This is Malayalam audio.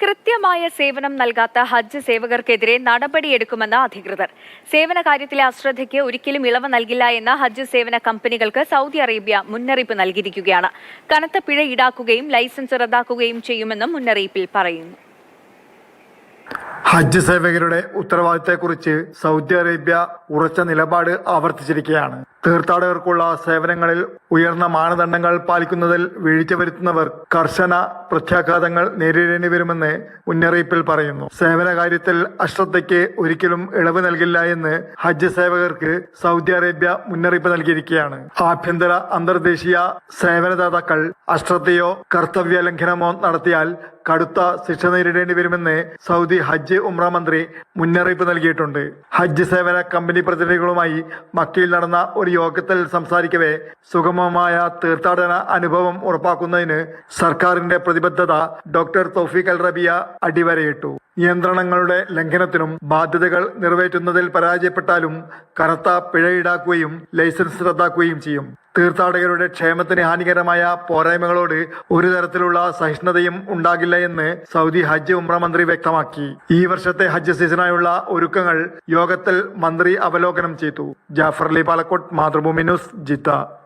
കൃത്യമായ സേവനം നൽകാത്ത ഹജ്ജ് സേവകർക്കെതിരെ നടപടിയെടുക്കുമെന്ന് അധികൃതർ. സേവന കാര്യത്തിലെ അശ്രദ്ധയ്ക്ക് ഒരിക്കലും ഇളവ് നൽകില്ല എന്ന ഹജ്ജ് സേവന കമ്പനികൾക്ക് സൗദി അറേബ്യ മുന്നറിയിപ്പ് നൽകിയിരിക്കുകയാണ്. കനത്ത പിഴ ഈടാക്കുകയും ലൈസൻസ് റദ്ദാക്കുകയും ചെയ്യുമെന്നും മുന്നറിയിപ്പിൽ പറയുന്നു. ഹജ്ജ് സേവകരുടെ ഉത്തരവാദിത്തത്തെക്കുറിച്ച് സൗദി അറേബ്യ ഉറച്ച നിലപാട് ആവർത്തിച്ചിരിക്കുകയാണ്. തീർത്ഥാടകർക്കുള്ള സേവനങ്ങളിൽ ഉയർന്ന മാനദണ്ഡങ്ങൾ പാലിക്കുന്നതിൽ വീഴ്ച വരുത്തുന്നവർ കർശന പ്രത്യാഘാതങ്ങൾ നേരിടേണ്ടി വരുമെന്ന് മുന്നറിയിപ്പിൽ പറയുന്നു. സേവന കാര്യത്തിൽ അശ്രദ്ധയ്ക്ക് ഒരിക്കലും ഇളവ് നൽകില്ല എന്ന് ഹജ്ജ് സേവകർക്ക് സൗദി അറേബ്യ മുന്നറിയിപ്പ് നൽകിയിരിക്കുകയാണ്. ആഭ്യന്തര അന്തർദേശീയ സേവനദാതാക്കൾ അശ്രദ്ധയോ കർത്തവ്യ ലംഘനമോ നടത്തിയാൽ കടുത്ത ശിക്ഷ നേരിടേണ്ടി വരുമെന്ന് സൗദി ഹജ്ജ് ഉംറ മന്ത്രി മുന്നറിയിപ്പ് നൽകിയിട്ടുണ്ട്. ഹജ്ജ് സേവന കമ്പനി പ്രതിനിധികളുമായി മക്കയിൽ നടന്ന ഒരു യോഗത്തിൽ സംസാരിക്കവേ സുഗമമായ തീർത്ഥാടന അനുഭവം ഉറപ്പാക്കുന്നതിന് സർക്കാരിന്റെ പ്രതിബദ്ധത ഡോക്ടർ തോഫിക് അൽ റബിയ അടിവരയിട്ടു. നിയന്ത്രണങ്ങളുടെ ലംഘനത്തിനും ബാധ്യതകൾ നിറവേറ്റുന്നതിൽ പരാജയപ്പെട്ടാലും കനത്ത പിഴ ഈടാക്കുകയും ലൈസൻസ് റദ്ദാക്കുകയും ചെയ്യും. തീർത്ഥാടകരുടെ ക്ഷേമത്തിന് ഹാനികരമായ പോരായ്മകളോട് ഒരു തരത്തിലുള്ള സഹിഷ്ണുതയും ഉണ്ടാകില്ല എന്ന് സൗദി ഹജ്ജ് ഉംറ മന്ത്രി വ്യക്തമാക്കി. ഈ വർഷത്തെ ഹജ്ജ് സീസണായുള്ള ഒരുക്കങ്ങൾ യോഗത്തിൽ മന്ത്രി അവലോകനം ചെയ്തു. Jafar Ali Palakkode Mathrubhumi news Jeddah.